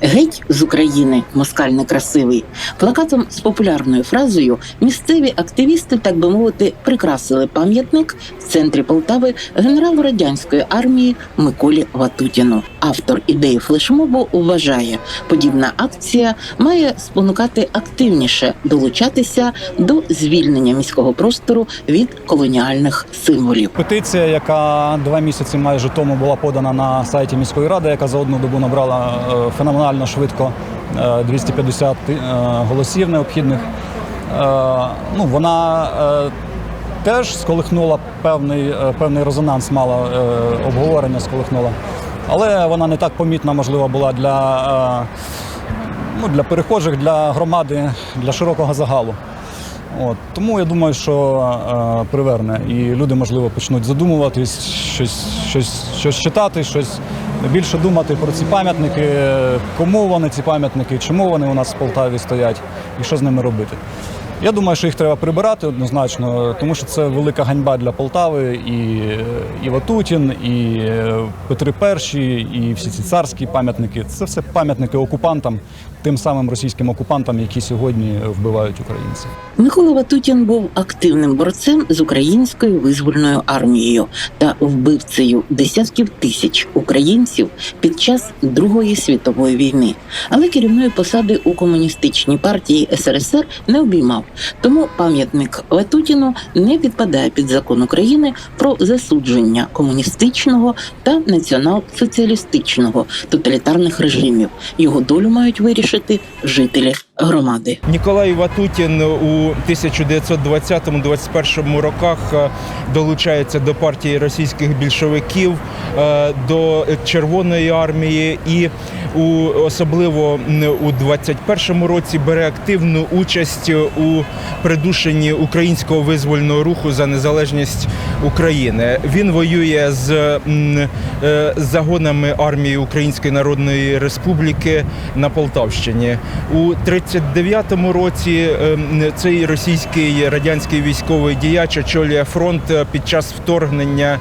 Геть з України, москаль некрасивий. Плакатом з популярною фразою місцеві активісти, так би мовити, прикрасили пам'ятник в центрі Полтави генералу радянської армії Миколі Ватутіну. Автор ідеї флешмобу вважає, подібна акція має спонукати активніше долучатися до звільнення міського простору від колоніальних символів. Петиція, яка два місяці майже тому була подана на сайті міської ради, яка за одну добу набрала е, феноменально швидко е, 250 е, голосів необхідних. Е, Ну, вона е, теж сколихнула певний, е, певний резонанс, мала е, обговорення, сколихнула. Але вона не так помітна, можливо, була для, е, ну, для перехожих, для громади, для широкого загалу. От, тому я думаю, що е, приверне. І люди, можливо, почнуть задумуватись, щось, щось, щось читати, щось більше думати про ці пам'ятники, кому вони ці пам'ятники, чому вони у нас в Полтаві стоять і що з ними робити. Я думаю, що їх треба прибирати однозначно, тому що це велика ганьба для Полтави і, і Ватутін, і е, Петри І, і всі ці царські пам'ятники. Це все пам'ятники окупантам, тим самим російським окупантам, які сьогодні вбивають українців. Микола Ватутін був активним борцем з українською визвольною армією та вбивцею десятків тисяч українців під час Другої світової війни. Але керівної посади у комуністичній партії СРСР не обіймав. Тому пам'ятник Ватутіну не підпадає під закон України про засудження комуністичного та націонал-соціалістичного тоталітарних режимів. Його долю мають вирішити жителі громади. Ніколай Ватутін у 1920-21 роках е, долучається до партії російських більшовиків, е, до Червоної армії і у особливо у 21 році бере активну участь у придушенні українського визвольного руху за незалежність України. Він воює з е, загонами армії Української Народної Республіки на Полтавщині. У 39-му році ем, цей російський радянський військовий діяч очолює фронт під час вторгнення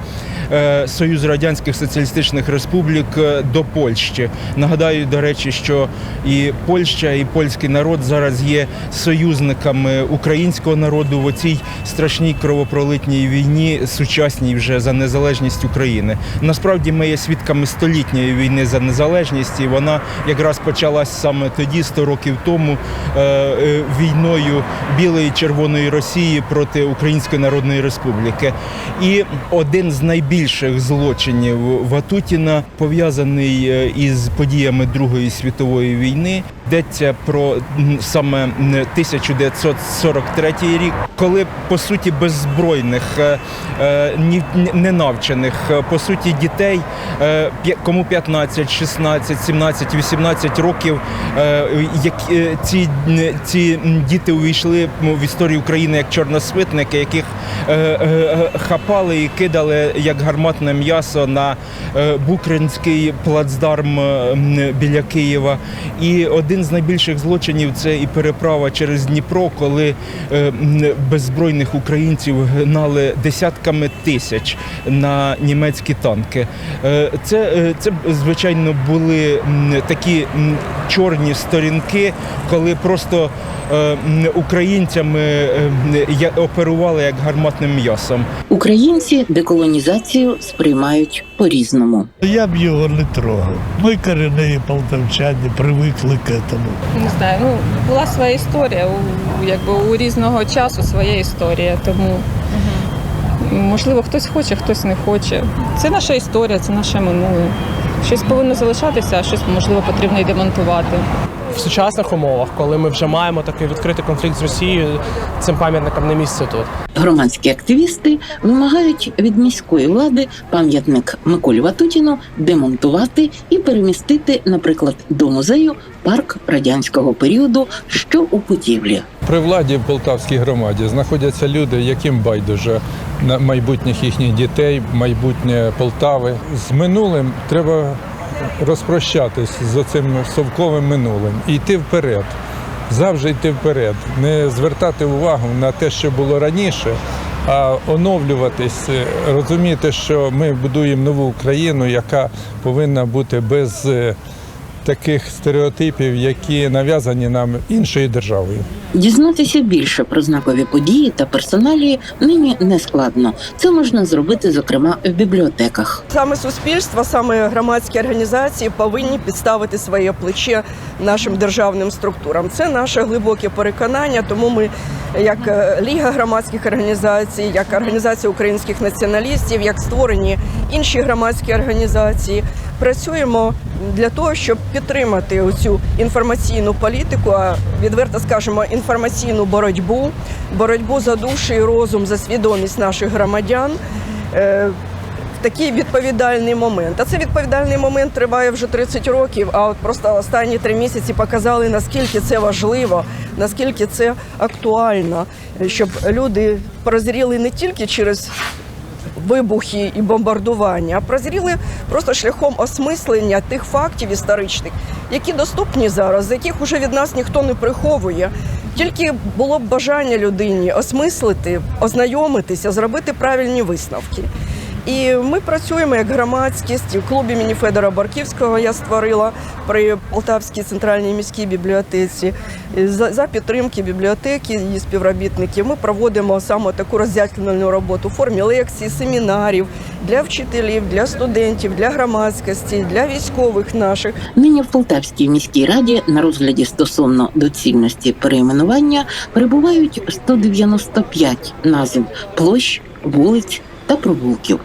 е, Союзу Радянських Соціалістичних Республік е, до Польщі. Нагадаю, до речі, що і Польща, і польський народ зараз є союзниками українського народу в оцій страшній кровопролитній війні, сучасній вже за незалежність України. Насправді ми є свідками столітньої війни за незалежність, і вона якраз почалась саме тоді, 100 років тому, е, е, війною білої червоної Росії проти Української Народної Республіки. І один з найбільших злочинів Ватутіна пов'язаний е, із подіями Другої світової війни. Йдеться про саме 1943 рік, коли по суті беззбройних, е, е, ненавчених, е, по суті, дітей, кому 15, 16, 17, 18 років, які ці, ці діти увійшли в історію України як чорносвитники, яких хапали і кидали як гарматне м'ясо на Букринський плацдарм біля Києва. І один з найбільших злочинів це і переправа через Дніпро, коли е, беззбройних українців гнали десятками тисяч на німецькі танки. Е, Це, е, це звичайно були такі чорні сторінки, коли просто українцями оперували як гарматним м'ясом. Українці деколонізацію сприймають по-різному. Я б його не трогав. Ми корінні полтавчані привикли к этому. Не знаю, ну була своя історія. У якби у різного часу своя історія. Тому можливо хтось хоче, хтось не хоче. Це наша історія, це наше минуле. Щось повинно залишатися, а щось можливо потрібно і демонтувати. В сучасних умовах, коли ми вже маємо такий відкритий конфлікт з Росією, цим пам'ятникам не місце тут. Громадські активісти вимагають від міської влади пам'ятник Миколі Ватутіну демонтувати і перемістити, наприклад, до музею парк радянського періоду, що у Путівлі. При владі в Полтавській громаді знаходяться люди, яким байдуже на майбутніх їхніх дітей, майбутнє Полтави. З минулим треба розпрощатись з цим совковим минулим і йти вперед. Завжди йти вперед, не звертати увагу на те, що було раніше, а оновлюватись, е, розуміти, що ми будуємо нову Україну, яка повинна бути без е, таких стереотипів, які нав'язані нам іншою державою. Дізнатися більше про знакові події та персоналії нині не складно. Це можна зробити, зокрема, в бібліотеках. Саме суспільство, саме громадські організації повинні підставити своє плече нашим державним структурам. Це наше глибоке переконання. Тому ми, як е, Ліга громадських організацій, як організація українських націоналістів, як створені інші громадські організації, працюємо для того, щоб підтримати цю інформаційну політику, а відверто скажемо, інформаційну боротьбу, боротьбу за душі і розум, за свідомість наших громадян. Е, такий відповідальний момент. А це відповідальний момент триває вже 30 років. А от просто останні три місяці показали, наскільки це важливо, наскільки це актуально, щоб люди прозріли не тільки через. Вибухи і бомбардування, а прозріли просто шляхом осмислення тих фактів історичних, які доступні зараз, яких уже від нас ніхто не приховує. Тільки було б бажання людині осмислити, ознайомитися, зробити правильні висновки. І ми працюємо як громадськість в клубі імені Федора Барківського. Я створила при Полтавській центральній міській бібліотеці. За, за підтримки бібліотеки і співробітників ми проводимо саме таку роз'яснювальну роботу в формі лекцій, семінарів для вчителів, для студентів, для громадськості, для військових наших. Нині в Полтавській міській раді на розгляді стосовно доцільності перейменування перебувають 195 назв площ, вулиць та провулків.